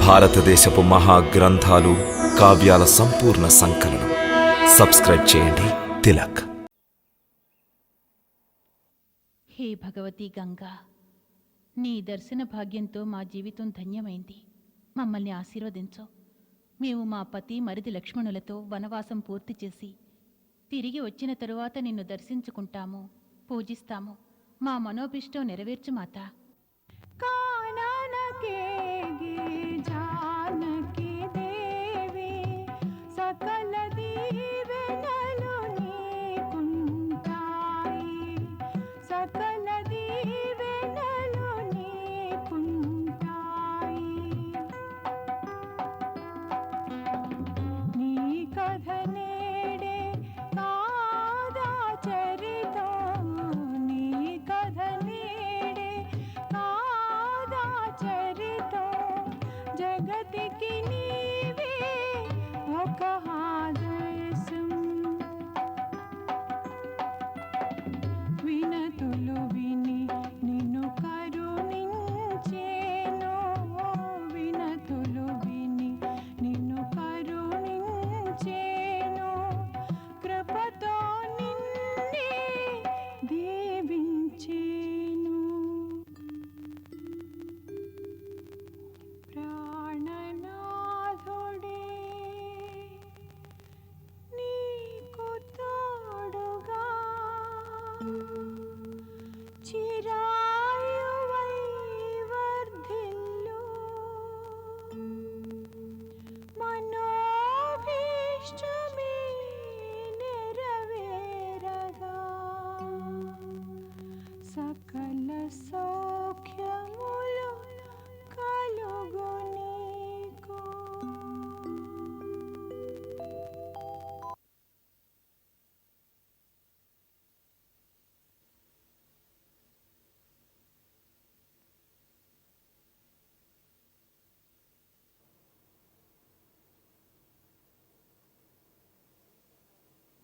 భారతదేశపు మహా గ్రంథాలు కావ్యాల సంపూర్ణ సంకలనం. సబ్స్క్రైబ్ చేయండి. తిలక్. హే భగవతి గంగా నీ దర్శన భాగ్యంతో మా జీవితం ధన్యమైంది. మమ్మల్ని ఆశీర్వదించు. మేము మా పతి మరిది లక్ష్మణులతో వనవాసం పూర్తి చేసి తిరిగి వచ్చిన తరువాత నిన్ను దర్శించుకుంటాము పూజిస్తాము. మా మనోభిష్టం నెరవేర్చు మాత. కాననకేగి Öğretmen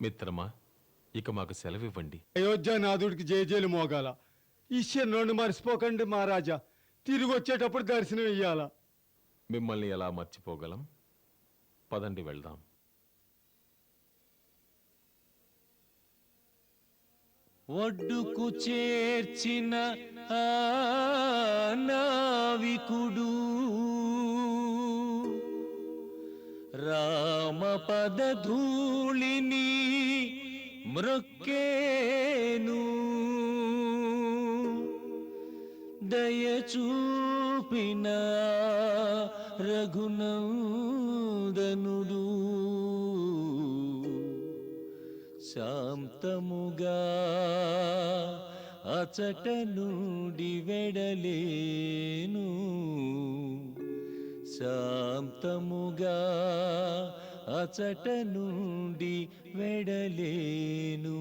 మిత్రమా ఇక మాకు సెలవివ్వండి. అయోధ్యానాథుడికి జయజయలు మోగాల. ఈశ్వరుని మర్చిపోకండి మహారాజా. తిరిగి వచ్చేటప్పుడు దర్శనం ఇయ్యాల. మిమ్మల్ని ఎలా మర్చిపోగలం? పదండి వెళ్దాం. ఒడ్డుకు చేర్చిన నావికుడు రామపద ధూళిని మృక్కేను. దయచూపిన రఘునందనుడు శాంతముగా అచట నుండి వెడలేను. శాంతముగా అచట నుండి వెడలేను.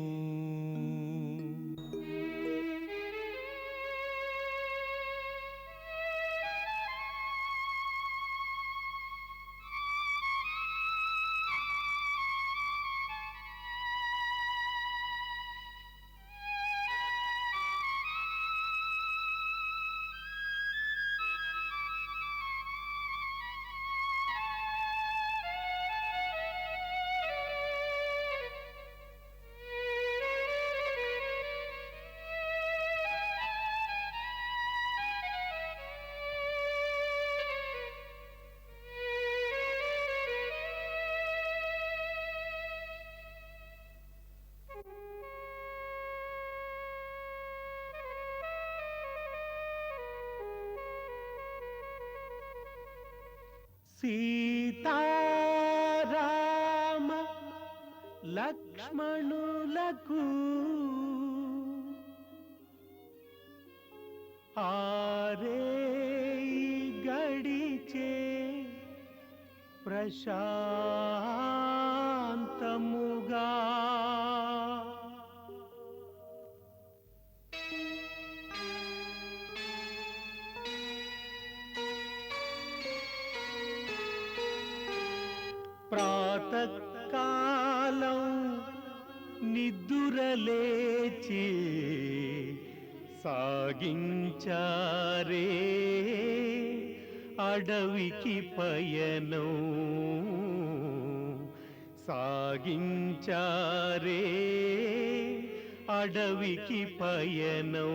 లక్ష్మణులకు ఆరే గడిచే ప్రశాంతముగా లేచి సాగించారే అడవికి పయనం సాగించారే అడవికి పయనం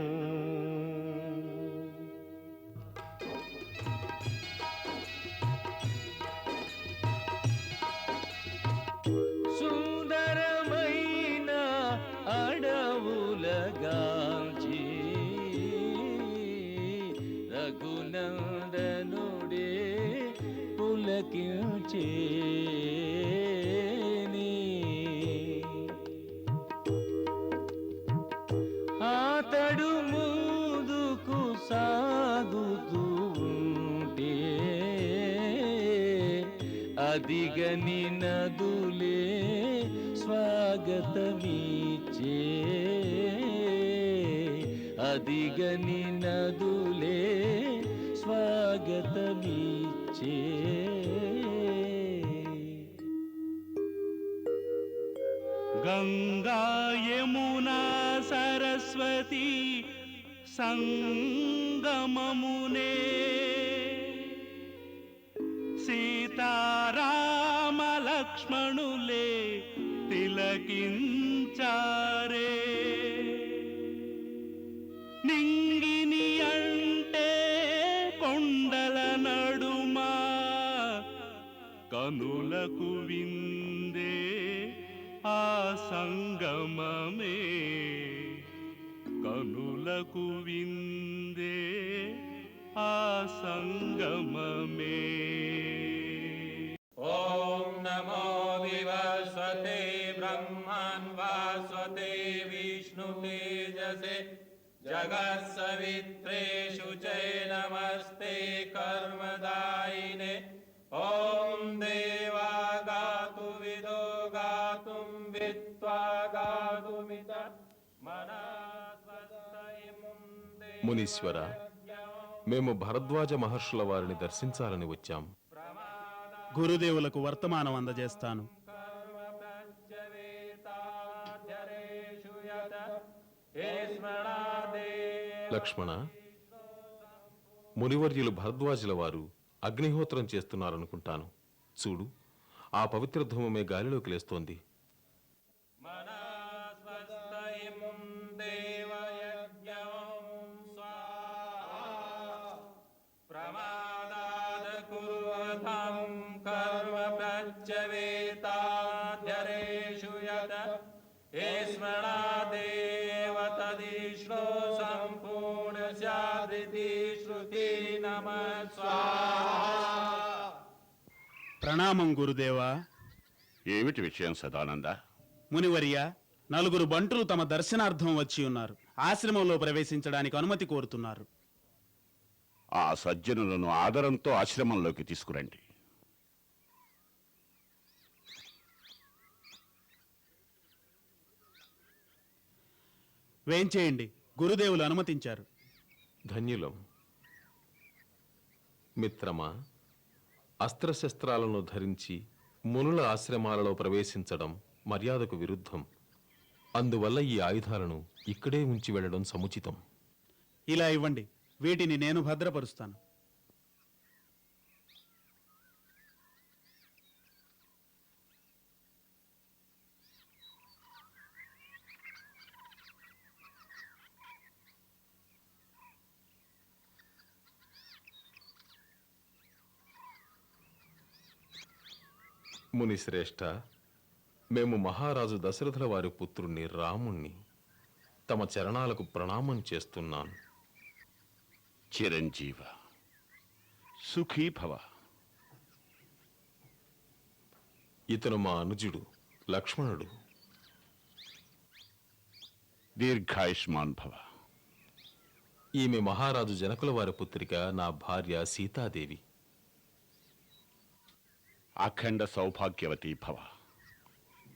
అదిగని నదులే స్వాగతమీచే అదిగని లక్ష్మణులే తిలకించారే. నింగిని అంటే కొండల నడుమా కనులకు విందే ఆ సంగమమే. కనులకు విందే ఆ సంగమ जगत्सवित्रे शुचे नमस्ते कर्मदायिने ॐ देवा गातु विदो गातुं वित्त्वा गातुमित मनस्वस्तयमुन्दे మునీశ్వర మేము భరద్వాజ మహర్షుల వారిని దర్శించాలని వచ్చాం గురుదేవులకు వర్తమానం అందజేస్తాను प्रत्यवेताध्यरेषु यत हे स्मरादे లక్ష్మణ మునివర్యులు భరద్వాజుల వారు అగ్నిహోత్రం చేస్తున్నారనుకుంటాను. చూడు ఆ పవిత్ర ధూమమే గాలిలోకి లేస్తోంది. ప్రణామం గురుదేవా. ఏమిటి విషయం సదానంద? మునివర్య నలుగురు బంటులు తమ దర్శనార్థం వచ్చి ఉన్నారు. ఆశ్రమంలో ప్రవేశించడానికి అనుమతి కోరుతున్నారు. ఆ సజ్జనులను ఆదరంతో ఆశ్రమంలోకి తీసుకురండి. వేంచేయండి గురుదేవులు అనుమతించారు. ధన్యులం. మిత్రమా? అస్త్రశస్త్రాలను ధరించి మునుల ఆశ్రమాలలో ప్రవేశించడం మర్యాదకు విరుద్ధం. అందువల్ల ఈ ఆయుధాలను ఇక్కడే ఉంచి వెళ్ళడం సముచితం. ఇలా ఇవ్వండి. వీటిని నేను భద్రపరుస్తాను. మునిశ్రేష్ఠ మేము మహారాజు దశరథుల వారి పుత్రుణ్ణి రాముణ్ణి తమ చరణాలకు ప్రణామం చేస్తున్నాను. చిరంజీవ సుఖీ భవ ఇతను మా అనుజుడు లక్ష్మణుడు. దీర్ఘాయుష్మాన్ భవ. ఈమె మహారాజు జనకుల వారి పుత్రిక నా భార్య సీతాదేవి. అఖండ సౌభాగ్యవతి భవ.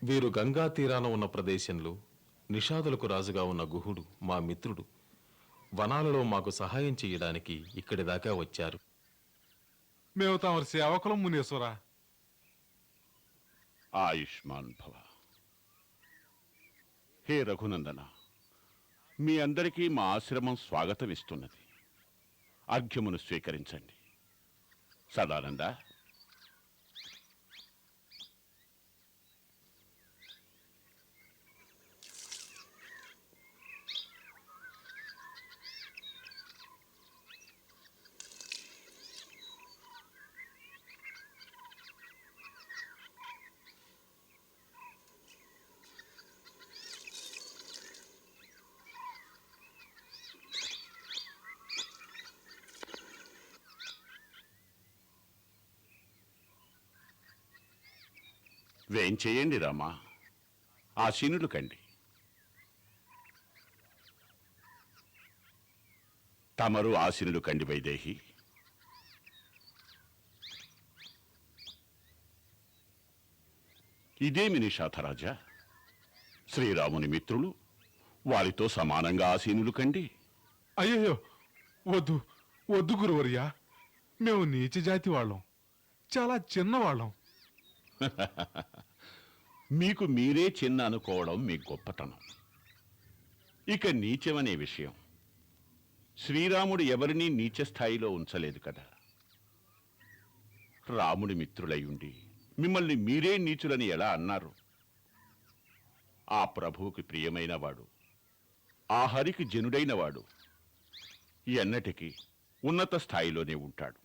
వీరు గంగా తీరాన ఉన్న ప్రదేశంలో నిషాదులకు రాజుగా ఉన్న గుహుడు మా మిత్రుడు. వనాలలో మాకు సహాయం చేయడానికి ఇక్కడి దాకా వచ్చారు. మేము తమరి సేవకులం మునీశ్వర. ఆయుష్మాన్ భవ. హే రఘునందన మీ అందరికీ మా ఆశ్రమం స్వాగతం ఇస్తున్నది అర్ఘ్యమును స్వీకరించండి. సదానంద. చేయండి రామా. ఆసీనులు కండి. తమరు ఆసీనులు కండి వైదేహి. ఇదేమి నిషాథరాజా శ్రీరాముని మిత్రులు వారితో సమానంగా ఆసీనులు కండి. అయ్యయ్యో వద్దు వద్దు గురువర్యా. మేము నీచ జాతి వాళ్ళం చాలా చిన్నవాళ్ళం. మీకు మీరే చిన్న అనుకోవడం మీ గొప్పతనం. ఇక నీచమనే విషయం. శ్రీరాముడు ఎవరినీ నీచ స్థాయిలో ఉంచలేదు కదా. రాముడి మిత్రులై ఉండి మిమ్మల్ని మీరే నీచులని ఎలా అన్నారు? ఆ ప్రభువుకి ప్రియమైనవాడు ఆ హరికి జనుడైనవాడు ఎన్నటికీ ఉన్నత స్థాయిలోనే ఉంటాడు.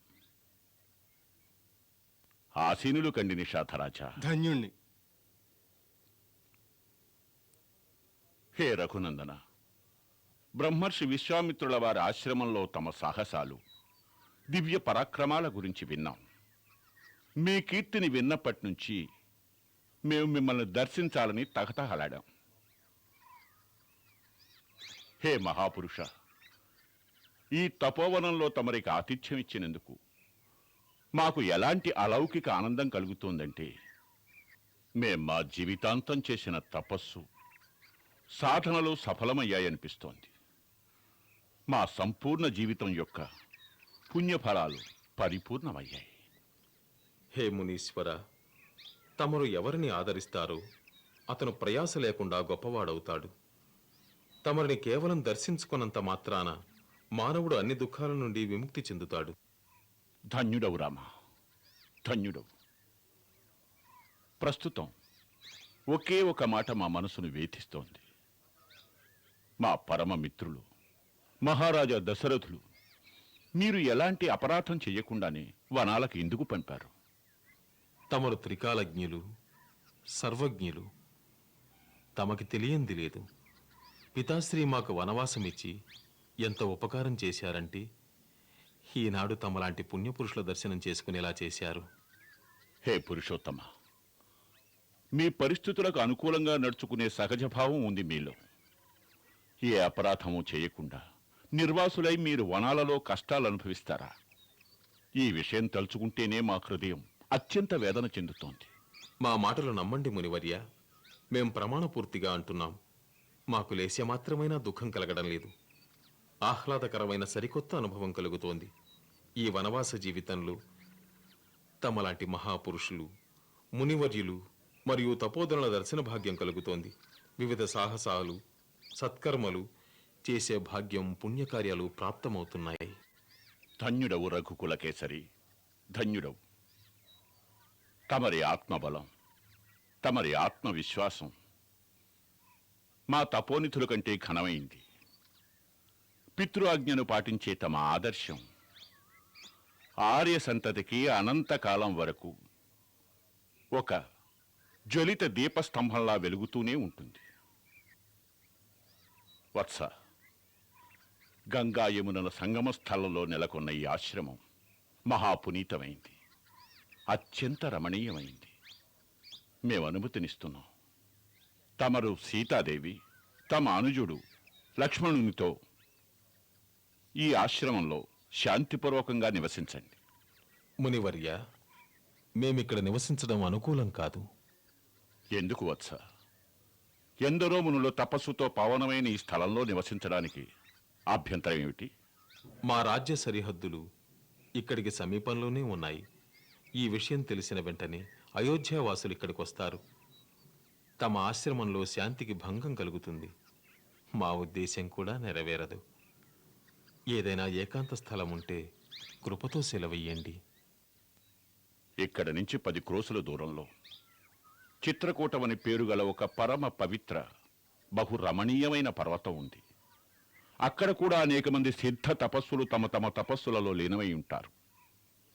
ఆసీనులు కండి నిషాధరాజా. ధన్యుణ్ణి. హే రఘునందన! బ్రహ్మర్షి విశ్వామిత్రుల వారి ఆశ్రమంలో తమ సాహసాలు దివ్య పరాక్రమాల గురించి విన్నాం. మీ కీర్తిని విన్నప్పటి నుంచి మేము మిమ్మల్ని దర్శించాలని తహతహలాడాం. హే మహాపురుష! ఈ తపోవనంలో తమరికి ఆతిథ్యం ఇచ్చినందుకు మాకు ఎలాంటి అలౌకిక ఆనందం కలుగుతోందంటే మేం మా జీవితాంతం చేసిన తపస్సు సాధనలు సఫలమయ్యాయనిపిస్తోంది. మా సంపూర్ణ జీవితం యొక్క పుణ్యఫలాలు పరిపూర్ణమయ్యాయి. హే మునీశ్వర తమరు ఎవరిని ఆదరిస్తారో అతను ప్రయాస లేకుండా గొప్పవాడవుతాడు. తమరిని కేవలం దర్శించుకున్నంత మాత్రాన మానవుడు అన్ని దుఃఖాల నుండి విముక్తి చెందుతాడు. ధన్యుడవు రామా ధన్యుడవు. ప్రస్తుతం ఒకే ఒక మాట మా మనసును వేధిస్తోంది. మా పరమ మిత్రులు మహారాజా దశరథులు. మీరు ఎలాంటి అపరాధం చెయ్యకుండానే వనాలకు ఎందుకు పంపారు? తమరు త్రికాలజ్ఞులు సర్వజ్ఞులు. తమకి తెలియంది లేదు. పితాశ్రీ మాకు వనవాసమిచ్చి ఎంత ఉపకారం చేశారంటే ఈనాడు తమలాంటి పుణ్యపురుషుల దర్శనం చేసుకునేలా చేశారు. హే పురుషోత్తమ మీ పరిస్థితులకు అనుకూలంగా నడుచుకునే సహజ భావం ఉంది మీలో. ఏ అపరాధము చేయకుండా నిర్వాసులై మీరు వనాలలో కష్టాలు అనుభవిస్తారా? ఈ విషయం తలుచుకుంటేనే మా హృదయం అత్యంత వేదన చెందుతోంది. మా మాటలు నమ్మండి మునివర్య మేం ప్రమాణపూర్తిగా అంటున్నాం. మాకు లేశ మాత్రమైనా దుఃఖం కలగడం లేదు. ఆహ్లాదకరమైన సరికొత్త అనుభవం కలుగుతోంది. ఈ వనవాస జీవితంలో తమలాంటి మహాపురుషులు మునివర్యులు మరియు తపోధనుల దర్శన భాగ్యం కలుగుతోంది. వివిధ సాహసాలు సత్కర్మలు చేసే భాగ్యం పుణ్యకార్యాలు ప్రాప్తమవుతున్నాయి. ధన్యుడవు రఘుకులకేసరి ధన్యుడవు. తమరి ఆత్మబలం తమరి ఆత్మవిశ్వాసం మా తపోనిధుల కంటే ఘనమైంది. పితృఆజ్ఞను పాటించే తమ ఆదర్శం ఆర్య సంతతికి అనంతకాలం వరకు ఒక జ్వలిత దీపస్తంభంలా వెలుగుతూనే ఉంటుంది. వత్స. గంగా యమునల సంగమ స్థలంలో నెలకొన్న ఈ ఆశ్రమం మహాపునీతమైంది. అత్యంత రమణీయమైంది. మేము అనుమతినిస్తున్నాం. తమరు సీతాదేవి తమ అనుజుడు లక్ష్మణునితో ఈ ఆశ్రమంలో శాంతిపూర్వకంగా నివసించండి. మునివర్య మేమిక్కడ నివసించడం అనుకూలం కాదు. ఎందుకు వత్స? ఎందరో మునులు తపస్సుతో పావనమైన ఈ స్థలంలో నివసించడానికి అభ్యంతరం ఏమిటి? మా రాజ్య సరిహద్దులు ఇక్కడికి సమీపంలోనే ఉన్నాయి. ఈ విషయం తెలిసిన వెంటనే అయోధ్యావాసులు ఇక్కడికి వస్తారు. తమ ఆశ్రమంలో శాంతికి భంగం కలుగుతుంది. మా ఉద్దేశం కూడా నెరవేరదు. ఏదైనా ఏకాంత స్థలం ఉంటే కృపతో సెలవయ్యండి. ఇక్కడ నుంచి పది క్రోసుల దూరంలో చిత్రకూటమని పేరు గల ఒక పరమ పవిత్ర బహు రమణీయమైన పర్వతం ఉంది. అక్కడ కూడా అనేక మంది సిద్ధ తపస్సులు తమ తమ తపస్సులలో లీనమై ఉంటారు.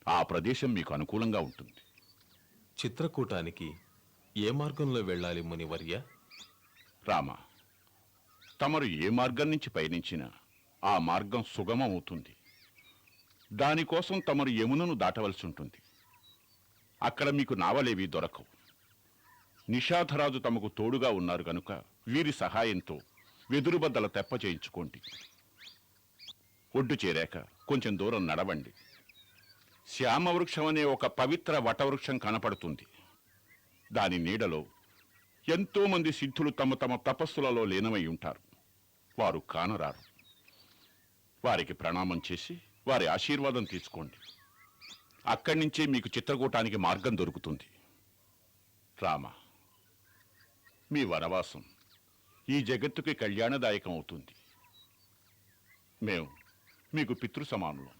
ఆ ప్రదేశం మీకు అనుకూలంగా ఉంటుంది. చిత్రకూటానికి ఏ మార్గంలో వెళ్ళాలి మునివర్య? రామ తమరు ఏ మార్గం నుంచి పయనించినా ఆ మార్గం సుగమం అవుతుంది దానికోసం తమరు యమునను దాటవలసి ఉంటుంది. అక్కడ మీకు నావలేవి దొరకవు. నిషాధరాజు తమకు తోడుగా ఉన్నారు గనుక వీరి సహాయంతో వెదురుబద్దల తెప్ప చేయించుకోండి. ఒడ్డు చేరాక కొంచెం దూరం నడవండి. శ్యామవృక్షం అనే ఒక పవిత్ర వటవృక్షం కనపడుతుంది. దాని నీడలో ఎంతో మంది సిద్ధులు తమ తమ తపస్సులలో లీనమై ఉంటారు. వారు కానరారు. వారికి ప్రణామం చేసి వారి ఆశీర్వాదం తీసుకోండి. అక్కడి నుంచే మీకు చిత్రకూటానికి మార్గం దొరుకుతుంది. రామ మీ వనవాసం ఈ జగత్తుకి కళ్యాణదాయకం అవుతుంది మేము మీకు పితృ సమానులం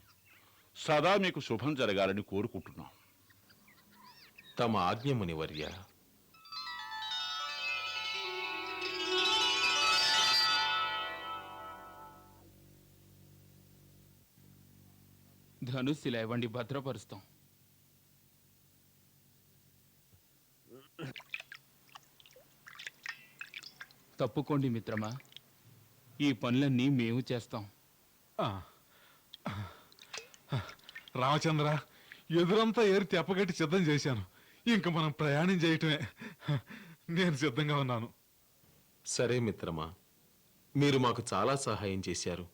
సదా మీకు శుభం జరగాలని కోరుకుంటున్నాం. తమ ఆజ్ఞ మునివర్య. ధనుస్సు లేవండి భద్రపరుస్తాం. తప్పుకోండి మిత్రమా. ఈ పనులన్నీ మేము చేస్తాం. ఆ. రామచంద్ర ఎదురంతా ఏరి తెప్పగట్టి సిద్ధం చేశాను. ఇంక మనం ప్రయాణం చేయటమే. నేను సిద్ధంగా ఉన్నాను. సరే మిత్రమా. మీరు మాకు చాలా సహాయం చేశారు.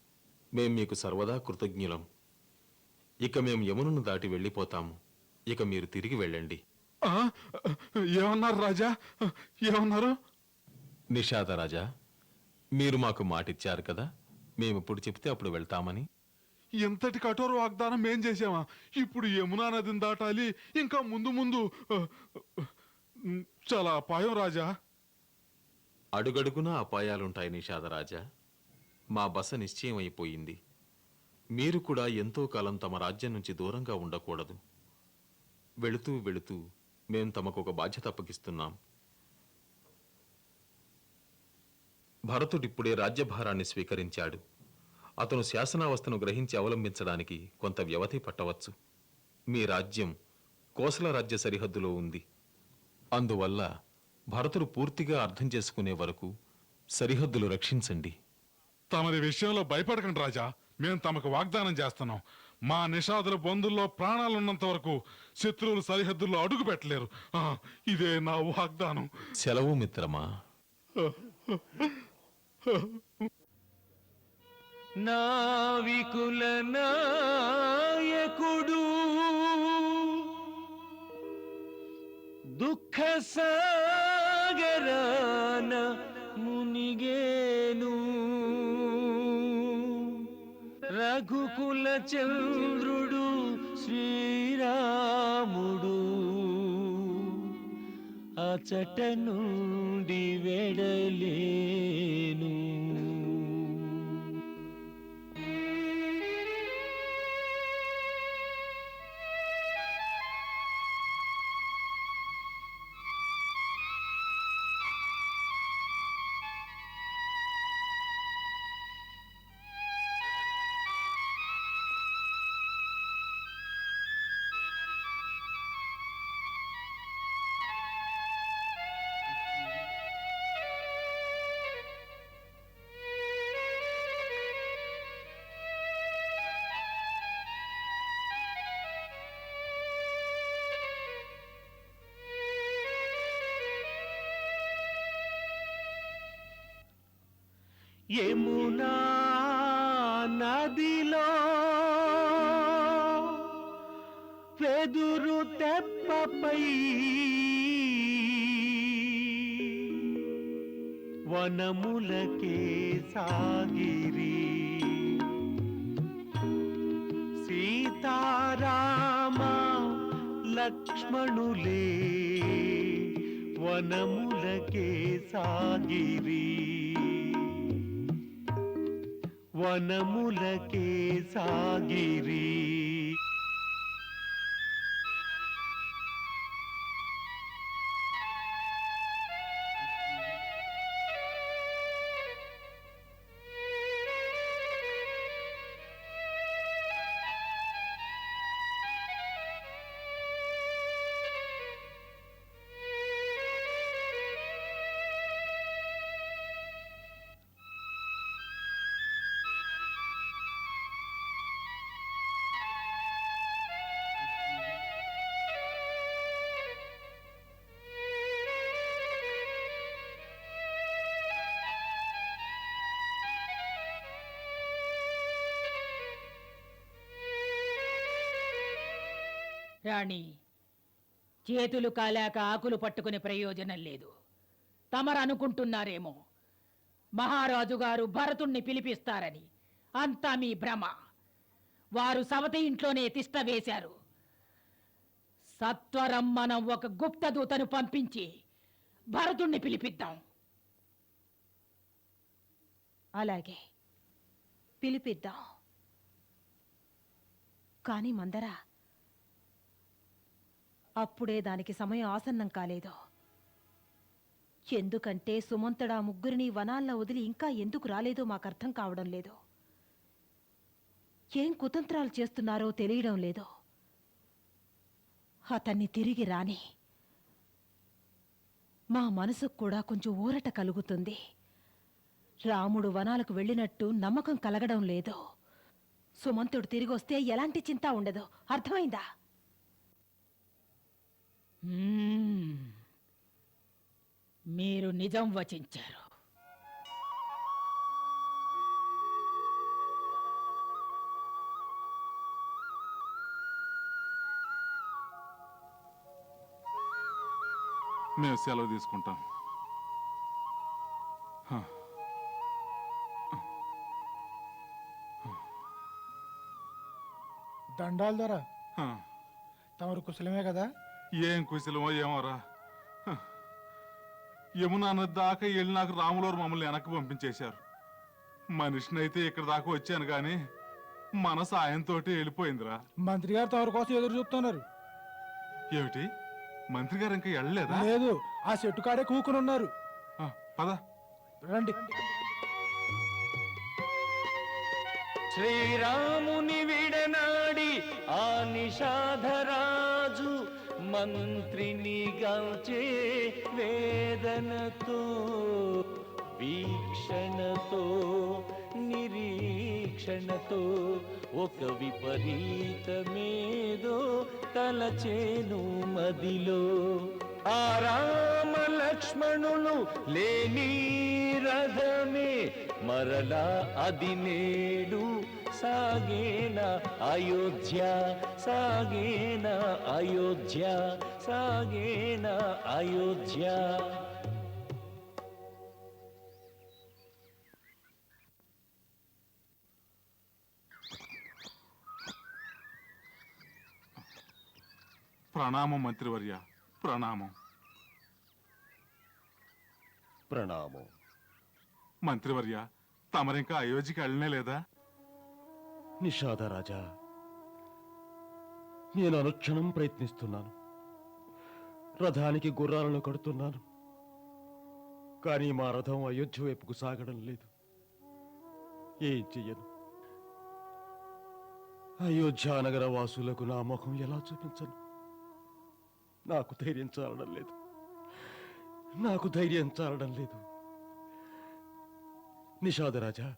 మేం మీకు సర్వదా కృతజ్ఞులం. ఇక మేము యమునను దాటి వెళ్ళిపోతాము. ఇక మీరు తిరిగి వెళ్ళండి. ఆ? ఏమన్నారు రాజా? ఏమన్నారు? నిషాదరాజా మీరు మాకు మాటిచ్చారు కదా? మేము ఎప్పుడు చెప్తే అప్పుడు వెళ్తామని. ఇంతటి కఠోర వాగ్దానం మేం చేసామా ఇప్పుడు యమునా నదిని దాటాలి ఇంకా ముందు ముందు ఆ, చాలా అపాయం రాజా. అడుగడుగునా అపాయాలుంటాయి నిషాదరాజా మా బస నిశ్చయం అయిపోయింది మీరు కూడా ఎంతో కాలం తమ రాజ్యం నుంచి దూరంగా ఉండకూడదు. వెళుతూ వెళుతూ మేం తమకు ఒక బాధ్యత అప్పగిస్తున్నాం. భరతుడిప్పుడే రాజ్యభారాన్ని స్వీకరించాడు. అతను శాసనావస్థను గ్రహించి అవలంబించడానికి కొంత వ్యవధి పట్టవచ్చు. మీ రాజ్యం కోసల రాజ్య సరిహద్దులో ఉంది. అందువల్ల భరతుడు పూర్తిగా అర్థం చేసుకునే వరకు సరిహద్దులు రక్షించండి. తమరి విషయంలో భయపడకండి రాజా. మేము తమకు వాగ్దానం చేస్తున్నాం. మా నిషాదుల బంధుల్లో ప్రాణాలున్నంత వరకు శత్రువులు సరిహద్దుల్లో అడుగు పెట్టలేరు. ఇదే నా వాగ్దానం. సెలవు మిత్రమా? నావికుల నాయకుడు దుఃఖ సాగరాన మునిగేను. రఘుకుల చంద్రుడు శ్రీరాముడు. అచట నుండి వెడలేను. యమునా నదిలో వెదురు తెప్పపై వనములకే సాగిరి. సీతారామ లక్ష్మణులే వనములకే సాగిరీ. వనములకే సాగిరీ. రాణి చేతులు కాలాక ఆకులు పట్టుకునే ప్రయోజనం లేదు. తమరు అనుకుంటున్నారేమో. మహారాజు గారు భరతుణ్ణి పిలిపిస్తారని. అంతా మీ భ్రమ. వారు సవతి ఇంట్లోనే తిష్ట వేశారు. సత్వరం మనం ఒక గుప్తదూతను పంపించి భరతుణ్ణి పిలిపిద్దాం. అలాగే. పిలిపిద్దాం. కానీ మందరా అప్పుడే దానికి సమయం ఆసన్నం కాలేదు. ఎందుకంటే సుమంతుడా ముగ్గురిని వనాల్లో వదిలి ఇంకా ఎందుకు రాలేదో మాకు కావడం లేదు. ఏం కుతంత్రాలు చేస్తున్నారో తెలియడం లేదు. అతన్ని తిరిగి రాని. మా మనసుకు కూడా కొంచెం ఊరట కలుగుతుంది. రాముడు వనాలకు వెళ్ళినట్టు నమ్మకం కలగడం లేదు. సుమంతుడు తిరిగి వస్తే ఎలాంటి చింత ఉండదు. అర్థమైందా? మీరు నిజం వచించారు. మేము సెలవు తీసుకుంటాం. హ. దండాల హ. తమరు కుశలమే కదా? ఏం కుశలమో ఏమోరా. యమునా నది దాకా వెళ్ళి నాకు రాములవారు మమ్మల్ని వెనక్కి పంపించేశారు. మనిషినైతే ఇక్కడ దాకా వచ్చాను కానీ మన సాయంతో వెళ్ళిపోయిందిరా. మంత్రి గారు తమరి కోసం ఎదురు చూస్తున్నారు ఏమిటి? మంత్రి గారు ఇంకా వెళ్ళలేదా? లేదు ఆ చెట్టు కాడే కూకుని ఉన్నారు. ఆ, పద. రండి. శ్రీరాముని విడనాడి ఆ నిషాధరాజు మంత్రిని గాల్చే వేదనతో వీక్షణతో నిరీక్షణతో ఒక విపరీతమేదో తలచేను మదిలో. ఆ రామ లక్ష్మణులు లేని రథమే మరలా అది నేడు సాగేన అయోధ్య సాగేన అయోధ్య సాగేన అయోధ్య. ప్రణామం మంత్రివర్య. ప్రణామం. ప్రణామం. మంత్రివర్య తమరింకా అయోధ్యకి వెళ్ళనే లేదా? నిషాదరాజా నేను అనుక్షణం ప్రయత్నిస్తున్నాను. రథానికి గుర్రాలను కడుతున్నాను. కానీ మా రథం అయోధ్య వైపుకు సాగడం లేదు. ఏం చెయ్యను? అయోధ్య నగర వాసులకు నా ముఖం ఎలా చూపించను? నాకు ధైర్యం చాలడం లేదు. నాకు ధైర్యం చాలడం లేదు. నిషాదరాజా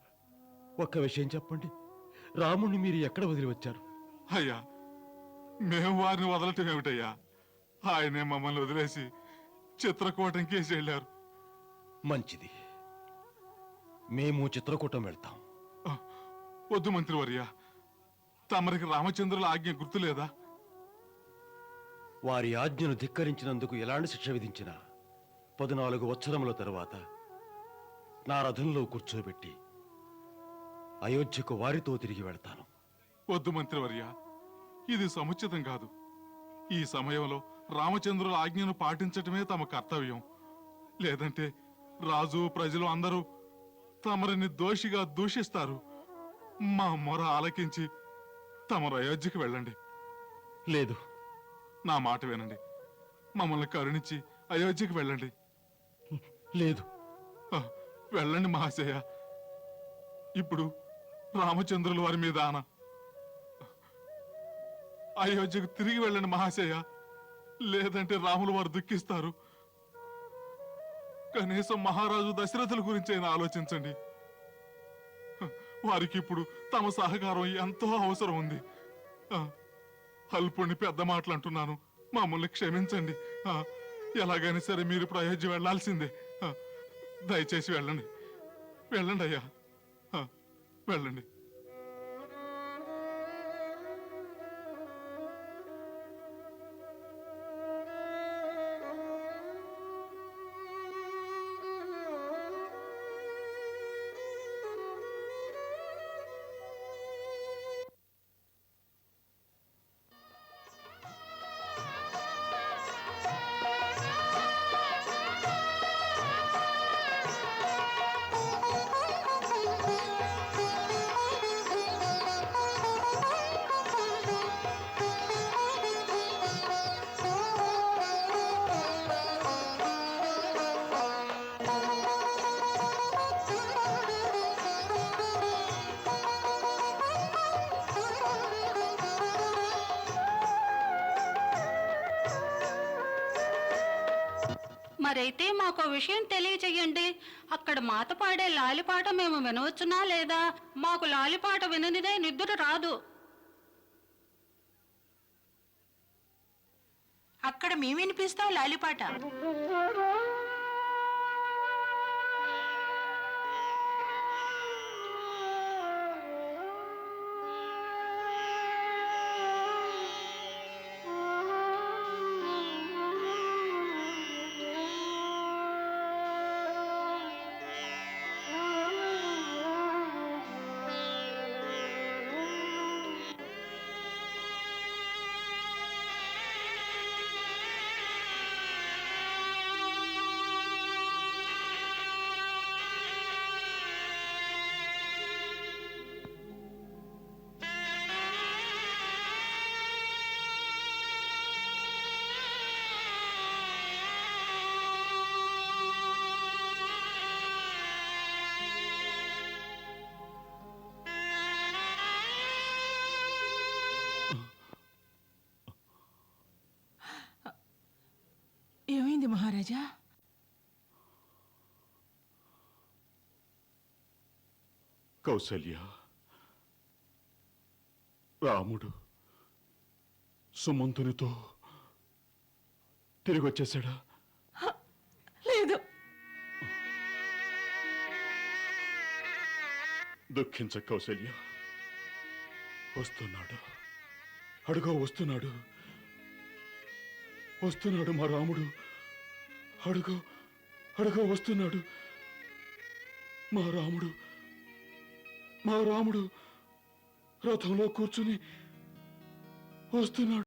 ఒక్క విషయం చెప్పండి. రాముణ్ణి మీరు ఎక్కడ వదిలి వచ్చారు? అయ్యా మేము వారిని వదలటం ఏమిటయ్యా? ఆయనే మమ్మల్ని వదిలేసి చిత్రకూటంకేసి వెళ్ళారు మంచిది. మేము చిత్రకూటం వెళ్తాం. వద్దు మంత్రివర్య. తమరికి రామచంద్రుల ఆజ్ఞ గుర్తులేదా? వారి ఆజ్ఞను ధిక్కరించినందుకు ఎలాంటి శిక్ష విధించినా పద్నాలుగు వత్సరముల తరువాత నా రథంలో కూర్చోబెట్టి అయోధ్యకు వారితో తిరిగి వెళ్తాను. వద్దు మంత్రివర్య ఇది సముచితం కాదు. ఈ సమయంలో రామచంద్రుల ఆజ్ఞను పాటించటమే తమ కర్తవ్యం. లేదంటే రాజు ప్రజలు అందరూ తమరిని దోషిగా దూషిస్తారు. మా మొర ఆలకించి తమరు అయోధ్యకి వెళ్ళండి. లేదు. నా మాట వినండి. మమ్మల్ని కరుణించి అయోధ్యకి వెళ్ళండి. లేదు. ఆ, వెళ్ళండి మహాశయ. ఇప్పుడు రామచంద్రుల వారి మీద ఆన. అయోధ్యకు తిరిగి వెళ్ళండి మహాశయ. లేదంటే రాములు వారు దుఃఖిస్తారు. కనీసం మహారాజు దశరథుల గురించి అయినా ఆలోచించండి వారికి ఇప్పుడు తమ సహకారం ఎంతో అవసరం ఉంది. ఆ, అల్పుణ్ణి పెద్ద మాటలు అంటున్నాను మమ్మల్ని క్షమించండి. ఎలాగైనా సరే మీరు ఇప్పుడు అయోధ్య వెళ్ళాల్సిందే దయచేసి వెళ్ళండి. వెళ్ళండి అయ్యా. వెళ్ళండి. మరైతే మాకు విషయం తెలియచేయండి అక్కడ మాత పాడే లాలిపాట మేము వినవచ్చునా లేదా? మాకు లాలిపాట విననిదే నిద్ర రాదు. అక్కడ మేము వినిపిస్తాం లాలిపాట. మహారాజా కౌసల్య. రాముడు సుమంతునితో తిరిగి వచ్చేసాడా లేదు. దుఃఖించ కౌసల్య. వస్తున్నాడు. అడుగో వస్తున్నాడు. వస్తున్నాడు మా రాముడు. అడుగు అడుగు వస్తున్నాడు. మా రాముడు మా రాముడు రథంలో కూర్చుని వస్తున్నాడు.